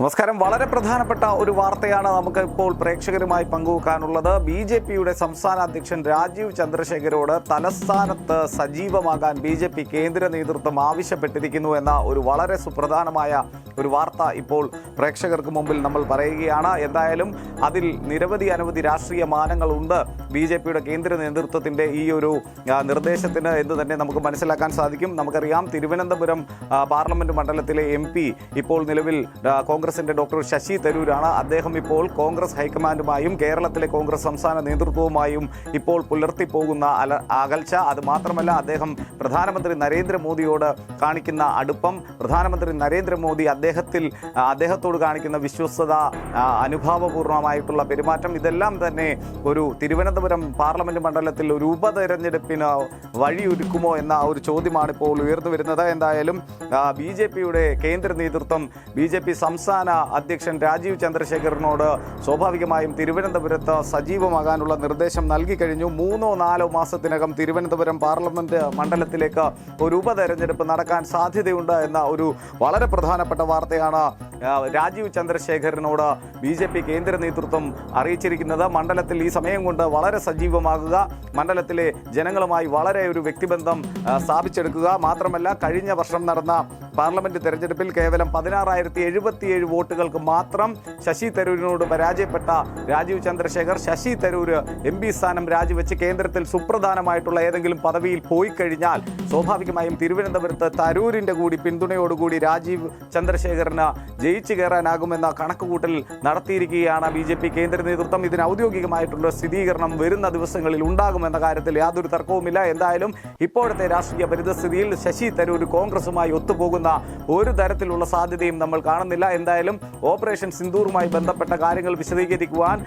നമസ്കാരം. വളരെ പ്രധാനപ്പെട്ട ഒരു വാർത്തയാണ് നമുക്ക് ഇപ്പോൾ പ്രേക്ഷകരുമായി പങ്കുവെക്കാനുള്ളത്. ബി ജെ പിയുടെ സംസ്ഥാന അധ്യക്ഷൻ രാജീവ് ചന്ദ്രശേഖരോട് തലസ്ഥാനത്ത് സജീവമാകാൻ ബി ജെ പി കേന്ദ്ര നേതൃത്വം ആവശ്യപ്പെട്ടിരിക്കുന്നു എന്ന ഒരു വളരെ സുപ്രധാനമായ ഒരു വാർത്ത ഇപ്പോൾ പ്രേക്ഷകർക്ക് മുമ്പിൽ നമ്മൾ പറയുകയാണ്. എന്തായാലും അതിൽ നിരവധി അനവധി രാഷ്ട്രീയ മാനങ്ങളുണ്ട്. ബി ജെ പിയുടെ കേന്ദ്ര നേതൃത്വത്തിന്റെ ഈ ഒരു നിർദ്ദേശത്തിന് എന്ന് തന്നെ നമുക്ക് മനസ്സിലാക്കാൻ സാധിക്കും. നമുക്കറിയാം തിരുവനന്തപുരം പാർലമെന്റ് മണ്ഡലത്തിലെ എം പി ഇപ്പോൾ നിലവിൽ കോൺഗ്രസിന്റെ ഡോക്ടർ ശശി തരൂരാണ്. അദ്ദേഹം ഇപ്പോൾ കോൺഗ്രസ് ഹൈക്കമാൻഡുമായും കേരളത്തിലെ കോൺഗ്രസ് സംസ്ഥാന നേതൃത്വവുമായും ഇപ്പോൾ പുലർത്തിപ്പോകുന്ന അല അകൽച്ച. അത് മാത്രമല്ല അദ്ദേഹം പ്രധാനമന്ത്രി നരേന്ദ്രമോദിയോട് കാണിക്കുന്ന അടുപ്പം. പ്രധാനമന്ത്രി നരേന്ദ്രമോദി അദ്ദേഹത്തിൽ അദ്ദേഹത്തോട് കാണിക്കുന്ന വിശ്വസ്തത അനുഭാവപൂർണമായിട്ടുള്ള പെരുമാറ്റം ഇതെല്ലാം തന്നെ ഒരു തിരുവനന്തപുരം പാർലമെന്റ് മണ്ഡലത്തിൽ ഒരു ഉപതെരഞ്ഞെടുപ്പിന് വഴിയൊരുക്കുമോ എന്ന ഒരു ചോദ്യമാണ് ഇപ്പോൾ ഉയർന്നു വരുന്നത്. എന്തായാലും ബി ജെ പിയുടെ കേന്ദ്ര നേതൃത്വം ബി ജെ പി സംസ്ഥാന അധ്യക്ഷൻ രാജീവ് ചന്ദ്രശേഖറിനോട് സ്വാഭാവികമായും തിരുവനന്തപുരത്ത് സജീവമാകാനുള്ള നിർദ്ദേശം നൽകി കഴിഞ്ഞു. മൂന്നോ നാലോ മാസത്തിനകം തിരുവനന്തപുരം പാർലമെന്റ് മണ്ഡലത്തിലേക്ക് ഒരു ഉപതെരഞ്ഞെടുപ്പ് നടക്കാൻ സാധ്യതയുണ്ട് എന്ന ഒരു വളരെ പ്രധാനപ്പെട്ട വാർത്തയാണ് രാജീവ് ചന്ദ്രശേഖരനോട് ബി ജെ പി കേന്ദ്ര നേതൃത്വം അറിയിച്ചിരിക്കുന്നത്. മണ്ഡലത്തിൽ ഈ സമയം കൊണ്ട് വളരെ സജീവമാകുക മണ്ഡലത്തിലെ ജനങ്ങളുമായി വളരെ ഒരു വ്യക്തിബന്ധം സ്ഥാപിച്ചെടുക്കുക. മാത്രമല്ല കഴിഞ്ഞ വർഷം നടന്ന പാർലമെന്റ് തെരഞ്ഞെടുപ്പിൽ കേവലം പതിനാറായിരത്തി എഴുപത്തിയേഴ് വോട്ടുകൾക്ക് മാത്രം ശശി തരൂരിനോട് പരാജയപ്പെട്ട രാജീവ് ചന്ദ്രശേഖർ ശശി തരൂർ എം പി സ്ഥാനം രാജിവെച്ച് കേന്ദ്രത്തിൽ സുപ്രധാനമായിട്ടുള്ള ഏതെങ്കിലും പദവിയിൽ പോയി കഴിഞ്ഞാൽ സ്വാഭാവികമായും തിരുവനന്തപുരത്ത് തരൂരിന്റെ കൂടി പിന്തുണയോടുകൂടി രാജീവ് ചന്ദ്രശേഖറിന് ജയിച്ചു കയറാനാകുമെന്ന കണക്കുകൂട്ടൽ നടത്തിയിരിക്കുകയാണ് ബി ജെ പി കേന്ദ്ര നേതൃത്വം. ഇതിന് ഔദ്യോഗികമായിട്ടുള്ള സ്ഥിരീകരണം വരുന്ന ദിവസങ്ങളിൽ ഉണ്ടാകുമെന്ന കാര്യത്തിൽ യാതൊരു തർക്കവുമില്ല. എന്തായാലും ഇപ്പോഴത്തെ രാഷ്ട്രീയ പരിതസ്ഥിതിയിൽ ശശി തരൂർ കോൺഗ്രസുമായി ഒത്തുപോകുന്ന ഒരു തരത്തിലുള്ള സാധ്യതയും നമ്മൾ കാണുന്നില്ല. എന്തായാലും ഓപ്പറേഷൻ സിന്ദൂറുമായി ബന്ധപ്പെട്ട കാര്യങ്ങൾ വിശദീകരിക്കുവാൻ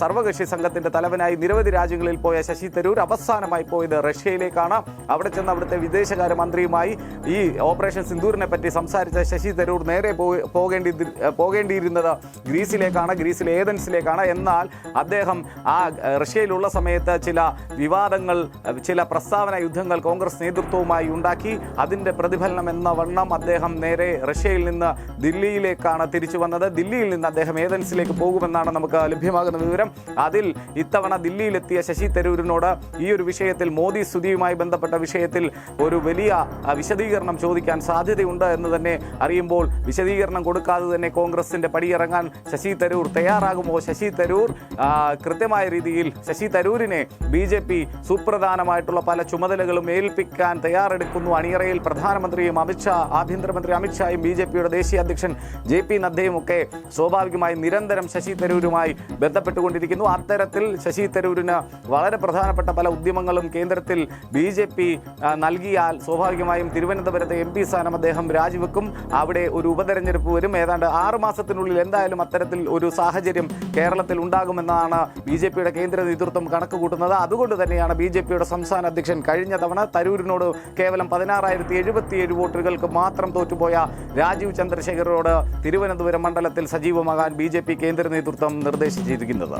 സർവകക്ഷി സംഘത്തിന്റെ തലവനായി നിരവധി രാജ്യങ്ങളിൽ പോയ ശശി തരൂർ അവസാനമായി പോയത് റഷ്യയിലേക്കാണ്. അവിടെ ചെന്ന് അവിടുത്തെ വിദേശകാര്യമന്ത്രിയുമായി ഈ ഓപ്പറേഷൻ സിന്ദൂറിനെ പറ്റി സംസാരിച്ച ശശി തരൂർ നേരെ പോകേണ്ടി പോകേണ്ടിയിരുന്നത് ഗ്രീസിലേക്കാണ് ഗ്രീസിലെ ഏതൻസിലേക്കാണ്. എന്നാൽ അദ്ദേഹം ആ റഷ്യയിലുള്ള സമയത്ത് ചില വിവാദങ്ങൾ ചില പ്രസ്താവന യുദ്ധങ്ങൾ കോൺഗ്രസ് നേതൃത്വവുമായി ഉണ്ടാക്കി. അതിന്റെ പ്രതിഫലനം എന്ന വണ്ണം അദ്ദേഹം നേരെ റഷ്യയിൽ നിന്ന് ദില്ലിയിലേക്കാണ് തിരിച്ചു വന്നത്. ദില്ലിയിൽ നിന്ന് അദ്ദേഹം ഏതൻസിലേക്ക് പോകുമെന്നാണ് നമുക്ക് ലഭ്യമാകുന്ന വിവരം. അതിൽ ഇത്തവണ ദില്ലിയിലെത്തിയ ശശി തരൂരിനോട് ഈ ഒരു വിഷയത്തിൽ മോദി സ്തുതിയുമായി ബന്ധപ്പെട്ട വിഷയത്തിൽ ഒരു വലിയ വിശദീകരണം ചോദിക്കാൻ സാധ്യതയുണ്ട് എന്ന് തന്നെ അറിയുമ്പോൾ വിശദീകരണം കൊടുക്കാതെ തന്നെ കോൺഗ്രസിന്റെ പടിയിറങ്ങാൻ ശശി തരൂർ തയ്യാറാകുമോ? ശശി തരൂർ കൃത്യമായ രീതിയിൽ ശശി തരൂരിനെ ബി ജെ പി സുപ്രധാനമായിട്ടുള്ള പല ചുമതലകളും ഏൽപ്പിക്കാൻ തയ്യാറെടുക്കുന്നു. അണിയറയിൽ പ്രധാനമന്ത്രിയും അമിത്ഷാ ആഭ്യന്തരമന്ത്രി അമിത്ഷായും ബി ജെ പിയുടെ ദേശീയ അധ്യക്ഷൻ ജെ പി നദ്ദയും ഒക്കെ സ്വാഭാവികമായി നിരന്തരം ശശി തരൂരുമായി ബന്ധപ്പെട്ടുകൊണ്ടിരിക്കുന്നു. അത്തരത്തിൽ ശശി തരൂരിന് വളരെ പ്രധാനപ്പെട്ട പല ഉദ്യമങ്ങളും കേന്ദ്രത്തിൽ ബി ജെ പി നൽകിയാൽ സ്വാഭാവികമായും തിരുവനന്തപുരത്തെ എം പി സ്ഥാനം അദ്ദേഹം രാജിവെക്കും. അവിടെ ഒരു ഉപതെരഞ്ഞെടുപ്പ് വരും. ഏതാണ്ട് ആറ് മാസത്തിനുള്ളിൽ എന്തായാലും അത്തരത്തിൽ ഒരു സാഹചര്യം കേരളത്തിൽ ഉണ്ടാകുമെന്നാണ് ബി ജെ പിയുടെ കേന്ദ്ര നേതൃത്വം കണക്ക് കൂട്ടുന്നത് അതുകൊണ്ട് തന്നെയാണ് ബി ജെ പിയുടെ സംസ്ഥാന അധ്യക്ഷൻ കഴിഞ്ഞ തവണ തരൂരിനോട് കേവലം പതിനാറായിരത്തി എഴുപത്തിയേഴ് വോട്ടുകൾക്ക് മാത്രം തോറ്റുപോയ രാജീവ് ചന്ദ്രശേഖരോട് തിരുവനന്തപുരം മണ്ഡലത്തിൽ സജീവമാകാൻ ബി കേന്ദ്ര നേതൃത്വം നിർദ്ദേശിച്ചിരിക്കുന്നത്.